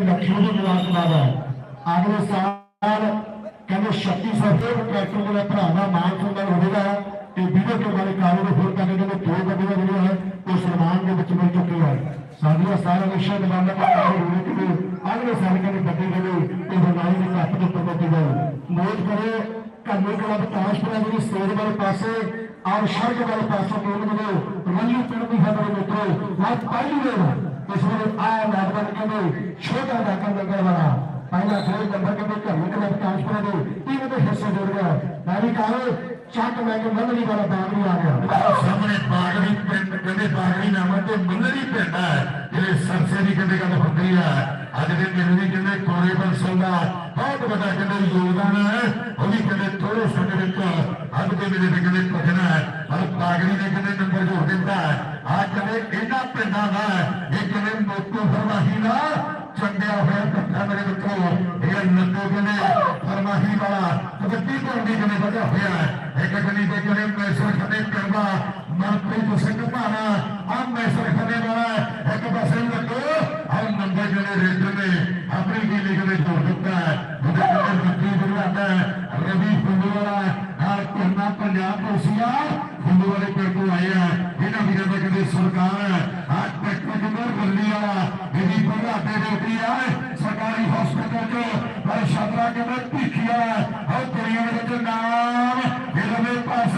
लक्ष्मी अगले साल कहते शक्ति सफ़ेद ट्रैक्टर जो भरावा मान सम्मान होगा तो वीडियो के बारे कार्य को फ़ोन करने के दो बंदे जो है वो सम्मान के बच्चे मिल चुके हैं साढ़िया सारा विषय निभाने का कार्य होने के लिए अगले साल के लिए बच्चे के लिए ये बीमारी की काफ़ी तो प्रगति है मौज करे कन्नी क्लब ताशपुरा जी सेज वाले पास और सड़क वाले पास के लिए रंगी पिंड की खबर मित्रों मैं पहली बार इसमें आया राजवंत के लिए छोटा दाखिल नगर वाला पहला जोड़ नंबर के बीच कमी कलर ट्रांसफ़र दे तीन में हिस्से जोड़ गया नारी कहाँ है चाट में के मंदली का बागरी आ गया सामने बागरी पेंट कदे बागरी नाम तो मंदली पिंड है ये सबसे भी कदे का फकरी है आज के दिन भी कदे कोरे पर सोना बहुत बता के कदे योगदान है वो के कदे थोड़े समय में तो आज के दिन भी कदे पकड़ना है और बागरी ने कदे नंबर जोड़ देता है आज के कदे इतना पिंडा है ਕਹਿੰਦੇ ਮੋਤੂ ਫਰਮਾਹੀ ਦਾ ਚੰਡਿਆ ਹੋਇਆ ਇਕੱਠਾ ਮੇਰੇ ਮਿੱਤਰੋ ਇਹ ਨੰਦੂ ਕਹਿੰਦੇ ਫਰਮਾਹੀ ਵਾਲਾ ਕਬੱਡੀ ਪਾਉਂਦੀ ਕਹਿੰਦੇ ਵਧਿਆ ਹੋਇਆ ਹੈ ਇੱਕ ਗਲੀ ਦੇ ਕਹਿੰਦੇ ਮੈਸਰ ਖੜੇ ਕਰਵਾ ਮਨਪ੍ਰੀਤ ਸਿੰਘ ਭਾਣਾ ਆ ਮੈਸਰ ਖੜੇ ਵਾਲਾ ਇੱਕ ਪਾਸੇ ਲੱਗੋ ਆ ਨੰਬਰ ਜਿਹੜੇ ਰੇਡਰ ਨੇ ਆਪਣੀ ਗੀਲੀ ਕਹਿੰਦੇ ਜੋੜ ਦਿੱਤਾ ਹੈ ਜਿਹਦੇ ਕਹਿੰਦੇ ਮਿੱਟੀ ਬਣਾਉਂਦਾ ਹੈ ਰਵੀ ਫੁੱਲੂ ਵਾਲਾ ਆ ਕਰਨਾ ਪੰਜਾਬ ਕੋਸੀਆ ਫੁੱਲੂ ਵਾਲੇ ਪਿੰਡ ਤੋਂ ਆਏ ਆ ਇਹਨਾਂ ਵੀਰਾਂ ਦਾ ਕਹਿੰਦੇ ਸਰਕਾਰ ਆ ਟਰੈਕਟਰ जिधर बल्ली वाला दीदी को घाटे देती है सरकारी हॉस्पिटल को भाई छात्रा के में भिखिया और दुनिया के नाम मेरे पास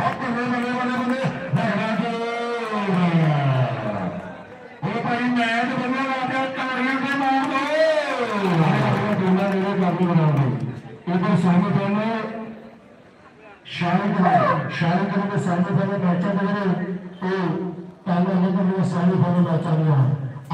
और बल्ले बल्ले बल्ले बल्ले लगना जो ਉਹ ਭਾਈ ਮੈਂ ਤੇ ਬੰਦਾ ਲਾਟਿਆ ਤਾੜੀਆਂ ਤੇ ਮਾਰ ਦੋ ਦੋਨਾਂ ਨੇ ਕਾਬੂ ਬਣਾ ਦੋ ਇਹਦਾ ਸਹਿਮਤ ਹੋਣਾ ਸ਼ਾਇਦ ਸ਼ਾਇਦ ਕਰੇ ਸਹਿਮਤ ਹੋਣਾ ਬੱਚਾ ਦੇ पहले ही मैंने साड़ी भाई पहचानिया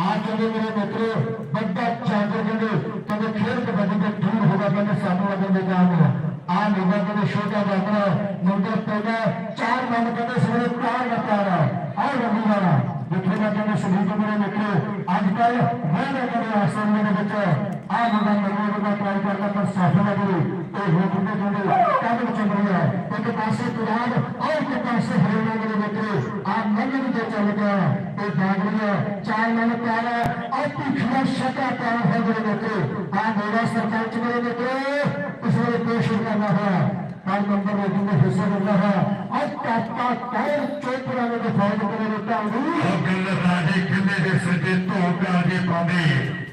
आज कहते मेरे मित्रों बड़ा चाहते कहते कहते खेल कबड्डी का टीम होगा कहते सामू अगर मैं काम है। आ मेरा कहते छोटा जाता है मुंडा पैदा चार मन कहते सवेरे प्यार बता रहा है और रवि वाला कहते सभी को मेरे मित्रों आजकल मैं कहते आश्रम में बच्चा आ मुंडा मनोज का ट्राई करता पर सफल नहीं तो होटल में कहते कदम चल रही है एक पास से और एक पास मन्नत के चलते ये बागड़िया चार मन प्यारा अति खिला शका प्यारा है मेरे मित्र हाँ मेरा सरपंच मेरे मित्र इसमें पेश करना है पाँच नंबर रेटिंग में हिस्सा करना है, और टाटा टायर चौक पुराने के फौज के लिए मिलता हूँ अगले राजे किले के सजे तो प्यारे पाने।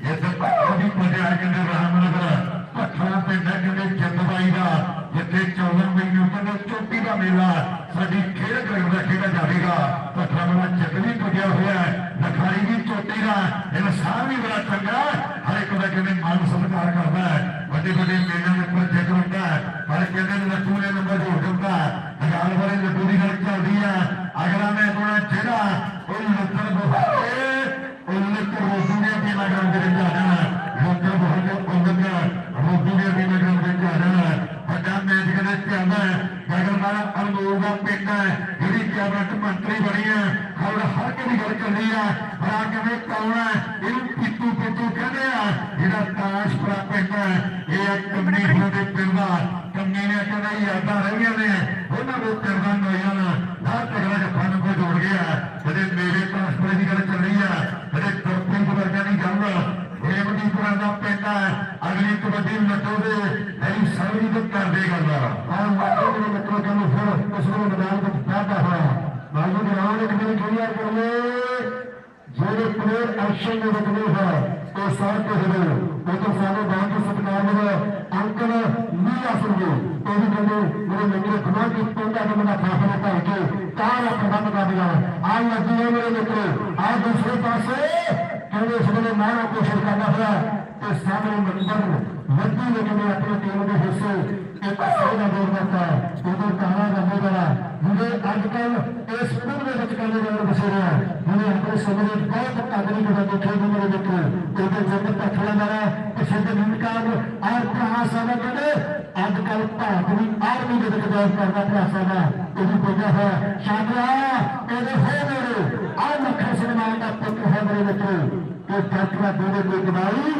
ये तो पानी पंजाब के लिए राम नगर पठान पे नग ने चंदबाई का। जितने चौवन महीने चोटी का मेला साड़ी खेल रखा जाएगा ਗਰਾਊਂਡ ਦਾ ਖੇਡਿਆ ਹੋਇਆ ਹੈ। ਲਖਾਰੀ ਦੀ ਚੋਟੀ ਦਾ ਇਹ ਵੀ ਬੜਾ ਚੰਗਾ ਹਰ ਇੱਕ ਦਾ ਕਹਿੰਦੇ ਮਾਨ ਸਤਿਕਾਰ ਕਰਦਾ ਹੈ। ਵੱਡੇ ਵੱਡੇ ਮੇਲਿਆਂ ਦੇ ਉੱਪਰ ਜਿੱਤ ਹੁੰਦਾ ਹੈ। ਪਰ ਕਹਿੰਦੇ ਲੱਟੂ ਨੇ ਨੰਬਰ ਜੋੜ ਦਿੱਤਾ ਹਜ਼ਾਰ ਵਾਲੇ ਲੱਟੂ ਦੀ ਗੱਲ ਚੱਲਦੀ ਹੈ। ਅਗਲਾ ਮੈਂ ਕੋਣਾ ਜਿਹੜਾ ਉਹ ਲੱਤਰ ਬਹਾਏ ਉਹ ਲੱਤਰ ਰੋਜ਼ੂ ਦੇ ਵੀ ਲਗਨ ਦੇ ਵਿੱਚ ਆ ਜਾਣਾ ਲੱਤਰ ਬਹੁਤ ਉਹਨਾਂ ਰੋਜ਼ੂ ਦੇ ਵੀ ਲਗਨ ਦੇ ਜਾਣਾ ਵੱਡਾ ਮੈਚ ਕਹਿੰਦੇ ਚੱਲਦਾ ਹੈ। ਗਗਨ ਮਾਲਾ ਅਨਮੋਲ ਦਾ ਪਿੰਡ ਹੈ। कैबिनेट मंत्री बनी है और हर की गल चली है। बड़ा किमें कौन है? इन पीतू पीतू कहते हैं। जिला ताश बड़ा पिंड है। ये कमी होने पिंडा कमी ने तो कहना यादा रह ने। वो को जोड़ गया। कदे मेरे गल है। अगली कबड्डी नटो दे नहीं कर देगा तो उसको मैदान को ज़्यादा मुझे ध्यान रखने के लिए पहले जो प्लेयर एक्शन में रखने है तो सर साथ हिरो वो तो सारे गाँव के सत्कार में अंकल नहीं आ सके तो भी कहते मेरे मित्र खुदा की पंडा ने मेरा फैसला करके कार अपना कर दिया आज लगी है मेरे मित्र आज दूसरे पास कहने इसने मारो कोशिश करना पड़ा तो सामने मंदिर लगी लेकिन अपने टीम के हिस्से एक सही नज़र करता है उधर कहा नज़र बना ਜਿਹੜੇ ਅੱਜ ਕੱਲ ਇਸ ਸਕੂਲ ਦੇ ਵਿੱਚ ਕਹਿੰਦੇ ਨੇ। ਬਸੇਰੇ ਆ ਜਿਹੜੇ ਆਪਣੇ ਸਮੇਂ ਵਿੱਚ ਬਹੁਤ ਆਧੁਨਿਕ ਹੋ ਗਏ ਖੇਡ ਦੇ ਵਿੱਚ ਕੋਈ ਜੰਮਤ ਪੱਥਰਾਂ ਦਾ ਪ੍ਰਸਿੱਧ ਗੀਤਕਾਰ ਆਰ ਪ੍ਰਹਾਸ ਸਾਹਿਬ ਜਿਹੜੇ ਅੱਜ ਕੱਲ ਭਾਰਤ ਦੀ ਆਰਮੀ ਦੇ ਵਿੱਚ ਗੌਰ ਕਰਦਾ ਪ੍ਰਹਾਸ ਦਾ ਇਹ ਵੀ ਬੋਲਿਆ ਹੈ ਸ਼ਾਦਰਾ ਇਹਦੇ ਹੋ ਮੇਰੇ ਆ ਮੱਖਣ ਸਨਮਾਨ ਦਾ ਪੁੱਤਰ ਹੈ ਮੇਰੇ ਵਿੱਚ। ਇਹ ਫੈਕਟਰੀ ਦੇ ਕੋਈ ਦਵਾਈ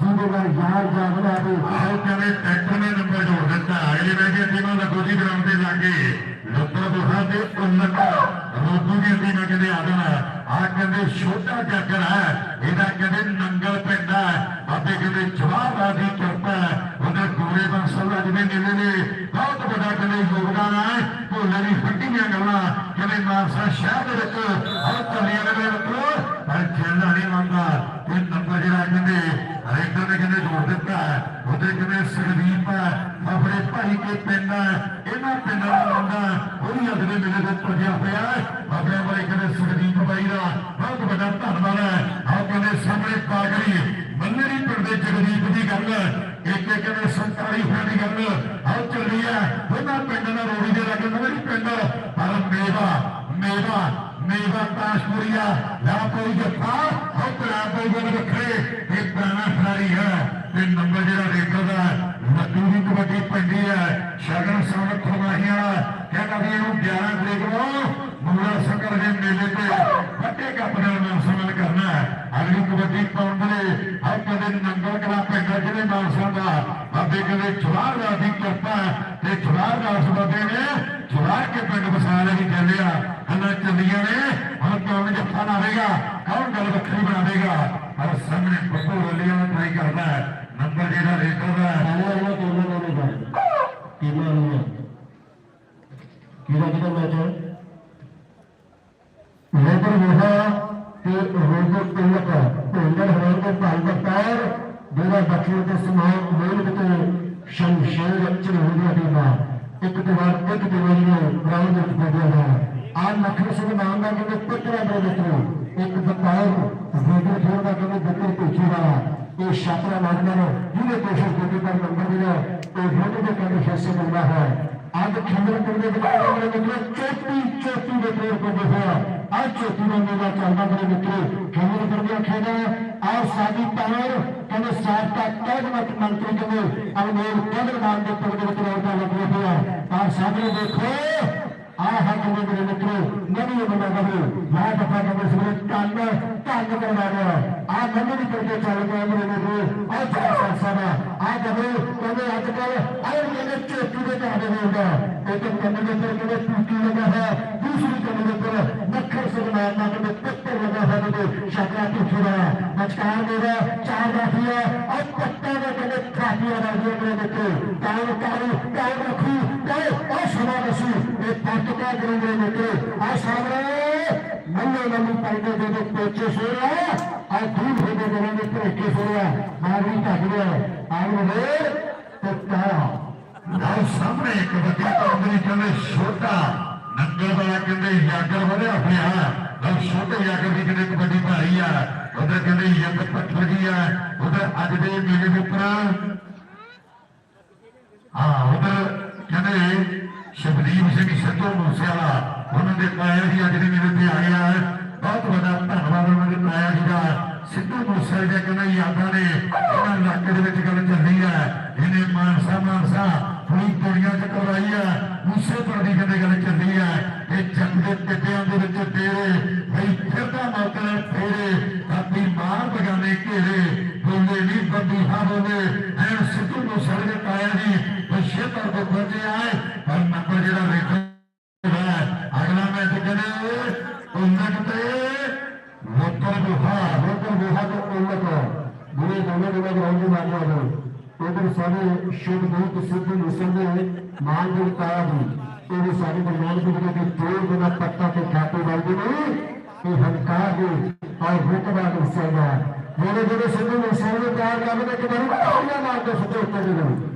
ਜਿਹਦੇ ਨਾਲ ਯਾਰ ਜਾਗਦਾ ਵੀ ਹੈ ਕਹਿੰਦੇ ਟੈਕਨ ਗਰਾਊਂਡ ਤੇ ਲੱਗੇ ਲੱਤਰ ਬੁਹਾ ਤੇ ਉਨਕ ਰੋਦੂ ਦੀ ਟੀਮਾਂ ਕਹਿੰਦੇ ਆ ਜਾਣਾ ਆ ਕਹਿੰਦੇ ਛੋਟਾ ਜਾਗਰ ਹੈ ਇਹਦਾ ਕਹਿੰਦੇ ਨੰਗਲ ਪਿੰਡ ਹੈ ਬਾਬੇ ਕਹਿੰਦੇ ਜਵਾਹਰ ਦੀ ਕਿਰਪਾ ਹੈ ਉਹਦੇ ਗੋਰੇ ਬੰਸਲ ਦਾ ਜਿਵੇਂ ਮੇਲੇ ਨੇ ਬਹੁਤ ਵੱਡਾ ਕਹਿੰਦੇ ਯੋਗਦਾਨ ਹੈ ਭੋਲੇ ਦੀ ਫੱਟੀਆਂ ਗੱਲਾਂ ਕਹਿੰਦੇ ਮਾਨਸਾ ਸ਼ਹਿਰ ਦੇ ਵਿੱਚ ਹਰ ਕੱਲੀਆਂ ਦੇ ਵਿੱਚ ਪਰ ਖੇਡਣਾ ਨਹੀਂ ਮੰਨਦਾ ਇਹ ਨੰਬਰ ਜਿਹੜਾ ਕਹਿੰਦੇ ਹਰੇਕ ਨੇ ਕਹਿੰਦੇ ਜੋੜ ਦਿੱਤਾ ਹੈ ਉਹਦੇ ਕਹਿੰਦੇ ਸੁਖਦੀਪ ਹੈ ਆਪਣੇ ਭਾਈ ਕੇ ਪਿੰਡ ਹੈ ਇਹਨਾਂ ਪਿੰਡਾਂ ਦਾ ਮੁੰਡਾ ਉਹਦੀ ਅੱਜ ਦੇ ਮੇਲੇ ਦੇ ਪੁੱਜਿਆ ਹੋਇਆ ਹੈ ਆਪਣੇ ਮੰਨੜੀ ਦੀ ਗੱਲ ਇੱਕ ਇੱਕ ਕਹਿੰਦੇ 47 ਫੁੱਟ ਦੀ ਗੱਲ ਆਹ ਚੱਲੀ ਹੈ, ਉਹਨਾਂ ਪਿੰਡ ਦਾ ਰੋੜੀ ਦੇ ਲੱਗੇ ਮੰਨੜੀ ਪਿੰਡ ਪਰ ਮੇਵਾ ਮੇਵਾ ਮੇਵਾ ਤਾਸ਼ਪੁਰੀਆ ਲਾ ਕੋਈ ਜੱਫਾ ਹੋ ਕਰਾ ਕੋਈ ਬਨ ਰੱਖੇ। ਇਹ ਪੁਰਾਣਾ ਖਿਡਾਰੀ ਹੈ, ਤੇ ਨੰਬਰ ਜਿਹੜਾ ਰੇਕਰ ਦਾ ਲੱਡੂ ਦੀ ਕਬੱਡੀ ਪਿੰਡੀ ਹੈ, ਸ਼ਗਨ ਸਾਹਮਣੇ ਖਮਾਹੀਆਂ ਕਹਿੰਦਾ ਵੀ ਇਹਨੂੰ 11 ਤਰੀਕ ਨੂੰ ਮੂਲਾ ਸੰਗਰ ਦੇ ਮੇਲੇ ਤੇ ਵੱਡੇ ਕੱਪ ਨਾਲ ਹੈ ਅਗਲੀ ਕਬੱਡੀ ਪਾਉਣ ਦੇ ਹਰ ਕਦੇ ਨੰਗਲ ਕਲਾ ਪਿੰਡ ਜਿਹੜੇ ਮਾਨਸਾ ਦਾ ਬਾਬੇ ਕਹਿੰਦੇ ਜਵਾਹਰ ਦੀ ਕਿਰਪਾ ਹੈ ਤੇ ਜਵਾਹਰ ਦਾਸ ਬਾਬੇ ਨੇ ਜਵਾਹਰ ਕੇ ਪਿੰਡ ਵਸਾ ਲੈ ਵੀ ਕਹਿੰਦੇ ਆ ਹੱਲਾ ਚੱਲੀਆਂ ਨੇ ਹੁਣ ਕੌਣ ਜੱਫਾ ਲਾਵੇਗਾ ਕੌਣ ਗੱਲ ਵੱਖਰੀ ਬਣਾਵੇਗਾ ਪਰ ਸਾਹਮਣੇ ਬੱਬੂ ਵੱਲੀਆਂ ਨੂੰ ਟਰਾਈ ਕਰਦਾ ਹੈ ਨੰਬਰ ਜਿਹੜਾ ਰੇਕਰ ਦਾ ਹੈ ਆਇਆ ਇਹਨਾਂ ਟੀਮਾਂ ਨੇ ਨਹੀਂ ਟੀਮਾਂ ਨੇ ਕਿਹਦਾ ਕਿਹਦਾ ਮੈਚ ਹੈ ਰੋਬਰ ਮੋਹਾ ਹੈ ਆ ਲਖਨ ਸਿੰਘ ਨਾਮ ਦਾ ਕਿਤੇ ਪੁੱਤਰਾ ਦੇ ਮਿੱਤਰੋ ਇੱਕ ਬਤਾਇਰ ਰੋਬਰ ਖੇਡ ਦਾ ਕਿਤੇ ਬੱਕਰ ਭੇਜੀ ਦਾ ਇਹ ਛਾਤਰਾ ਲੱਗਦਾ ਹੈ ਜਿਹਨੇ ਕੋਸ਼ਿਸ਼ ਕੀਤੀ ਪਰ ਨੰਬਰ ਜਿਹੜਾ ਇਹ ਰੋਬਰ ਦੇ ਕਹਿੰਦੇ ਹਿੱਸੇ ਮਿਲਦਾ ਹੈ ਅੱਜ ਖੰਡਰ ਪਿੰਡ ਦੇ ਵਿੱਚ ਮੇਰੇ ਮਿੱਤਰੋ ਚੋਟੀ ਚੋਟੀ ਦੇ ਤੌਰ ਤੇ ਦੇਖਿਆ ਅੱਜ ਚੋਟੀ ਦਾ ਮੇਲਾ ਚੱਲਦਾ ਮੇਰੇ ਮਿੱਤਰੋ ਖੰਡਰ ਪਿੰਡ ਦਾ ਖੇਡ ਹੈ ਆਹ ਸਾਡੀ ਪਾਵਰ ਕਹਿੰਦੇ ਸਾਬਕਾ ਕੈਬਨਿਟ ਮੰਤਰੀ ਕਹਿੰਦੇ ਅਨਮੋਲ ਕੇਂਦਰਮਾਨ ਦੇ ਪਿੰਡ ਦੇ ਵਿੱਚ ਰੌਣਕਾਂ ਲੱਗੀਆਂ ਹੋਈਆਂ ਆਹ ਸਾਹਮਣੇ ਦੇਖੋ आ हक में मित्रों मैंने ये बना यहाँ दफ़ा के मेरे सूरज कान में करवा रहे हैं आज भी करके चल गए मेरे मित्रों और साथ साथ आज हमें कभी आज में कहा नहीं होगा एक कमरे पर मेरे टूटी लगा है दूसरी कमरे पर मक्खर से मारना के पत्थर लगा है मेरे शकरा टूटी रहा है मचकार मेरा चार बाकी है और पत्ता में कनेक्ट ਕਹਿੰਦੇ ਖਾਤੀਆ ਦਾ ਮੇਰੇ ਕਾਲ ਕਾਲ ਕਾਲ ਰੱਖੂ ਕਾਲ ਆਹ ਸਮਾਂ ਦਸੂ ਇਹ ਪੱਤ ਕਾ ਕਰੂੰਗੇ ਮਿੱਤਰੋ ਸਾਹਮਣੇ ਮੰਨੇ ਮੰਨੀ ਪਾਈਦੇ ਦੇ ਦੇ ਪੇਚੇ ਸੋਇਆ ਆ ਦੂਰ ਹੋ ਦੇ ਦੇ ਦੇ ਪੇਚੇ ਸੋਇਆ ਮਾਰੀ ਢੱਕ ਗਿਆ ਆਉਂ ਵੇ ਤੇ ਕਹਾ ਸਾਹਮਣੇ ਇੱਕ ਵੱਡੀ ਕੰਪਨੀ ਕਹਿੰਦੇ ਛੋਟਾ ਨੰਗਲ ਵਾਲਾ ਕਹਿੰਦੇ ਜਾਗਰ ਵਧਿਆ ਹੋਇਆ ਨਾਲ ਛੋਟੇ ਜਾਗਰ ਦੀ ਕਹਿੰਦੇ ਕਬੱਡੀ ਭਾਰੀ ਆ ਉਧਰ ਕਹਿੰਦੇ ਯੰਗ ਪੱਥਰ ਦੀ ਆ ਉਧਰ ਅੱਜ ਦੇ ਮੇਲੇ ਦੇ ਉੱਪਰ ਹਾਂ ਉਧਰ ਕਹਿੰਦੇ ਸ਼ਬਦੀਪ ਸਿੰਘ ਸਿੱਧੂ ਮੂਸੇਵਾਲਾ, ਉਹਨਾਂ ਦੇ ਪਾਇਆ ਜੀ ਅੱਜ ਦੇ ਮੇਲੇ ਤੇ ਆਏ ਆ। ਬਹੁਤ ਵੱਡਾ ਧੰਨਵਾਦ ਉਹਨਾਂ ਦੇ ਪਾਇਆ ਜੀ ਦਾ। ਸਿੱਧੂ ਮੂਸੇਵਾਲੇ ਦੇ ਕਹਿੰਦੇ ਯਾਦਾਂ ਨੇ ਇਹਨਾਂ ਇਲਾਕੇ ਦੇ ਵਿੱਚ ਗੱਲ ਚੱਲੀ ਹੈ ਇਹਨੇ ਮਾਨਸਾ ਮਾਨਸਾ ਪੂਰੀ ਦੁਨੀਆ ਚ ਕਰਵਾਈ ਹੈ ਮੂਸੇਪੁਰ ਦੀ ਕਹਿੰਦੇ ਗੱਲ ਚੱਲੀ ਹੈ ਇਹ ਚੰਗੇ ਦੇ ਦੇ ਵਿੱਚ ਤੇਰੇ, ਬਈ ਫਿਰਦਾ ਮੌਕਾ ਫੇਰੇ ਆਪਣੀ ਮਾਰ ਬਗਾਨੇ ਘੇਰੇ, ਬੋਲੇ ਨਹੀਂ ਬੰਦੀ ਹਾਂ ਬੋਲੇ के भेजे आए और मको जो वेखो अगला मैच करे उन्नत पे वोटर गुफा वोटर गुफा को उन्नत बुरे गले गले ग्राउंड में मारना हो उधर सारे शुभ भूत सिद्ध मुसलने मान जो कहा भी उधर सारे कल्याण के लिए तोड़ बिना पत्ता के खाते वाले ने ये हंकार दे और भूतवा को सेवा मेरे गुरु सिद्ध मुसलने प्यार का मैंने कि बरूगा और ना मान दो सुते उत्तर दे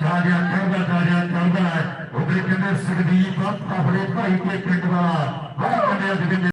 ਤਾਜਾ ਚੌਂਦਾ ਤਾਜਾ ਚੌਂਦਾ ਉਹ ਕਹਿੰਦੇ, ਸੁਖਦੀਪ, ਆਪਣੇ ਭਾਈ ਤੇ ਪਿੰਡ ਵਾਲਾ ਬਹੁਤ ਕੰਨਿਆ ਦੇ